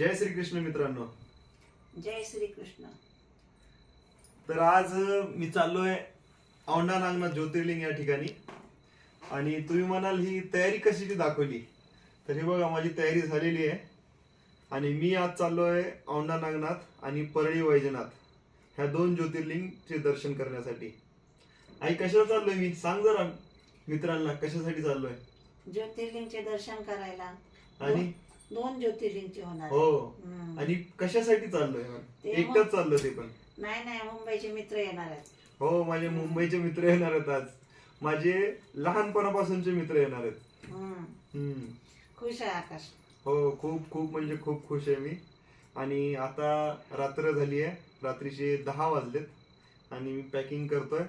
जय श्रीकृष्ण मित्रांनो. जय श्रीकृष्ण. तर आज मी चाललोय औंढा नागनाथ ज्योतिर्लिंग या ठिकाणी. आणि तुम्ही म्हणाल ही तयारी कशाची दाखवली? तर हे बघा माझी तयारी झालेली आहे. आणि मी आज चाललोय औंढा नागनाथ आणि परळी वैजनाथ ह्या दोन ज्योतिर्लिंगचे दर्शन करण्यासाठी. आई कशाला चाललोय मी? सांग जरा मित्रांना कशासाठी चाललोय? ज्योतिर्लिंगचे दर्शन करायला. आणि? दोन ज्योतिर्लिंगचे होणार हो. हम्म. आणि कशासाठी चाललोय ते एकटंच चाललो ते पण. नाही नाही मुंबईचे मित्र येणार आहेत. हो माझे मुंबईचे मित्र येणार आहेत आज. माझे लहानपणापासूनचे मित्र येणार आहेत. हम्म. हम्म. खुश आहे आकाश. हो खूप खूप म्हणजे खूप खुश आहे मी. आणि आता रात्र झाली आहे. रात्रीचे दहा वाजलेत. आणि मी पॅकिंग करतोय.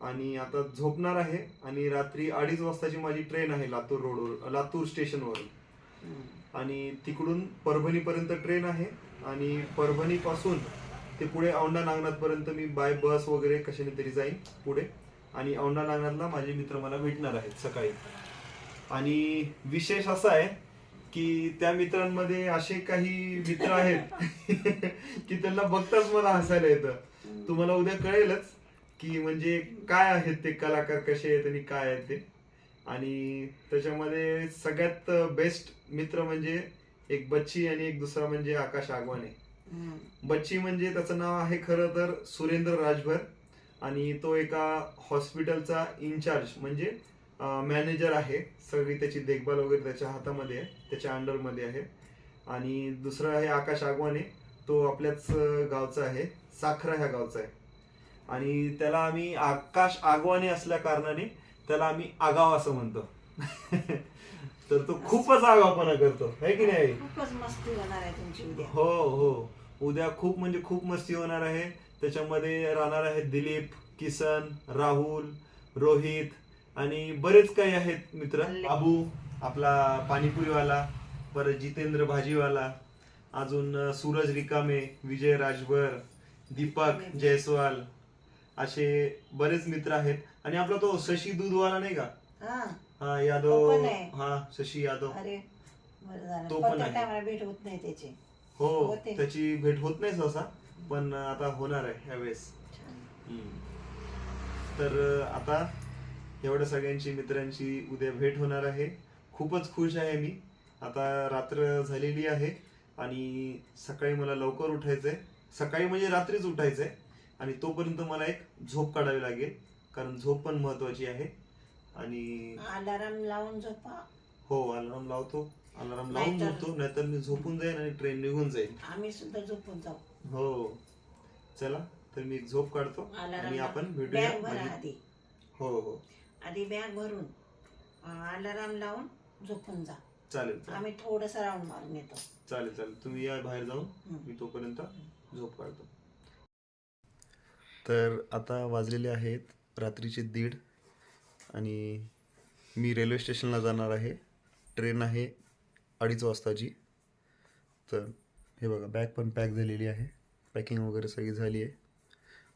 आणि आता झोपणार आहे. आणि रात्री अडीच वाजताची माझी ट्रेन आहे लातूर रोडवर लातूर स्टेशनवरून. आणि तिकडून परभणीपर्यंत ट्रेन आहे. आणि परभणीपासून ते पुढे औंढा नागनाथपर्यंत मी बाय बस वगैरे कशाने तरी जाईन पुढे. आणि औंढा नागनाथला माझे मित्र मला भेटणार आहेत सकाळी. आणि विशेष असा आहे की त्या मित्रांमध्ये असे काही मित्र आहेत की त्यांना बघताच मला हसायला येतं. तुम्हाला उद्या कळेलच की म्हणजे काय आहेत ते कलाकार कसे आहेत आणि काय आहेत ते. आणि त्याच्यामध्ये सगळ्यात बेस्ट मित्र म्हणजे एक बच्ची आणि एक दुसरा म्हणजे आकाश आगवाने. बच्ची म्हणजे त्याचं नाव आहे खरं तर सुरेंद्र राजभर आणि तो एका हॉस्पिटलचा इन्चार्ज म्हणजे मॅनेजर आहे. सगळी त्याची देखभाल वगैरे त्याच्या हातामध्ये आहे त्याच्या अंडरमध्ये आहे. आणि दुसरा आहे आकाश आगवाने. तो आपल्याच गावचा आहे. साखरा ह्या गावचा आहे. आणि त्याला आम्ही आकाश आगवाने असल्या कारणाने त्याला आम्ही आगाव असं म्हणतो. तर तो खूपच आगावपणा करतो. है की नाही खूपच मस्ती होणार आहे तुमची उद्या. हो हो. उद्या खूप म्हणजे खूप मस्ती होणार आहे. त्याच्यामध्ये राहणार आहेत दिलीप किसन राहुल रोहित आणि बरेच काही आहेत मित्र. बाबू आपला पाणीपुरीवाला परत जितेंद्र भाजीवाला अजून सूरज रिकामे विजय राजभर दीपक जयस्वाल असे बरेच मित्र आहेत. आणि आपला तो शशी दूधवाला नाही का? हा. हा तो यादव. पण आहे. हा शशी यादव. अरे बरं झालं. तो पण आहे. टायमाला भेट होत नाही त्याची. हो होते. त्याची भेट होत नाही सहसा पण आता होणार आहे ह्यावेळेस. छान. तर अं, आता एवढ्या सगळ्यांची मित्रांची उद्या भेट होणार आहे. खूपच खुश आहे मी. आता रात्र झालेली आहे आणि सकाळी मला लवकर उठायचंय. सकाळी म्हणजे रात्रीच उठायचंय. आणि तोपर्यंत मला एक झोप काढावी लागेल. कारण झोप पण महत्वाची आहे. आणि अलाराम लावून झोपा. हो अलार्म लावतो. अलार्म लावून नाहीतर- झोपतो. नाहीतर मी झोपून जाईन आणि ट्रेन निघून जाईल आम्ही सुद्धा झोपून जाऊ. हो. चला तर मी एक झोप काढतो आणि अलाराम आपण भेटूया बॅग भरा म्हणजे- आधी. हो हो. आधी बॅग भरून अलाराम लावून झोपून जा. चालेल चालेल. आम्ही थोडस राऊंड मारून येतो. चालेल चालेल. तुम्ही या बाहेर जाऊन. मी तोपर्यंत झोप काढतो. तर आता वाजलेले आहेत रात्रीचे दीड आणि मी रेल्वे स्टेशनला जाणार आहे. ट्रेन आहे अडीच वाजताची. तर हे बघा बॅग पण पॅक झालेली आहे. पॅकिंग वगैरे सगळी झाली आहे.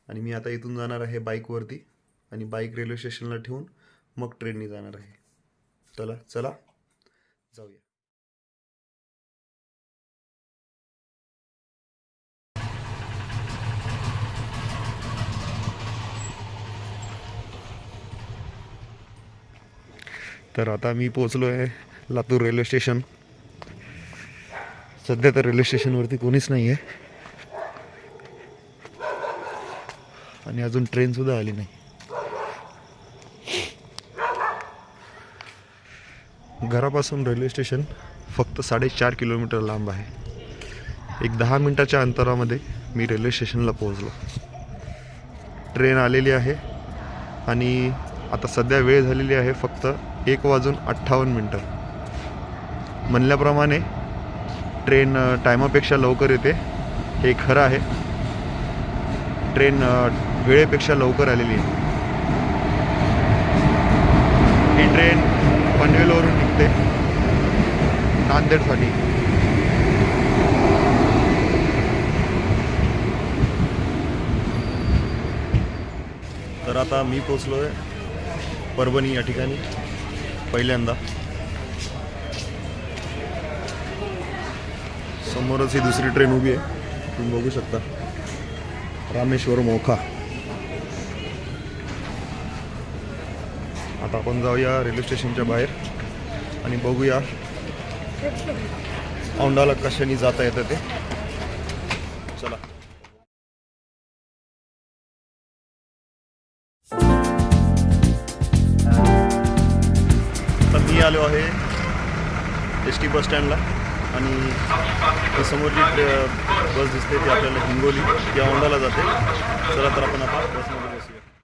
आणि मी आता इथून जाणार आहे बाईकवरती आणि बाईक रेल्वे स्टेशनला ठेवून मग ट्रेननी जाणार आहे. चला चला. जाऊया. तर आता मी पोचलो आहे लातूर रेल्वे स्टेशन. सध्या तर रेल्वे स्टेशनवरती कोणीच नाही आहे आणि अजून ट्रेनसुद्धा आली नाही. घरापासून रेल्वे स्टेशन फक्त साडेचार किलोमीटर लांब आहे. एक दहा मिनटाच्या अंतरामध्ये मी रेल्वे स्टेशनला पोहोचलो. ट्रेन आलेली आहे आणि आता सध्या वेळ झालेली आहे फक्त एक वाजून अठ्ठावन्न मिनटं. म्हणल्याप्रमाणे ट्रेन टायमापेक्षा लवकर येते. हे खरं आहे. ट्रेन वेळेपेक्षा लवकर आलेली आहे. ही ट्रेन पनवेलवरून निघते नांदेडसाठी. तर आता मी पोचलो आहे परभणी या ठिकाणी पहिल्यांदा. समोरच ही दुसरी ट्रेन उभी आहे. तुम्ही बघू शकता. रामेश्वर मोखा. आता आपण जाऊया रेल्वे स्टेशनच्या बाहेर आणि बघूया औंडाला कशाने जाता येतं ते. आलो आहे एस टी बसस्टँडला आणि समोर जी बस दिसते ती आपल्याला हिंगोली या औंडाला जाते. चला तर आपण आता बसमध्ये बसूया.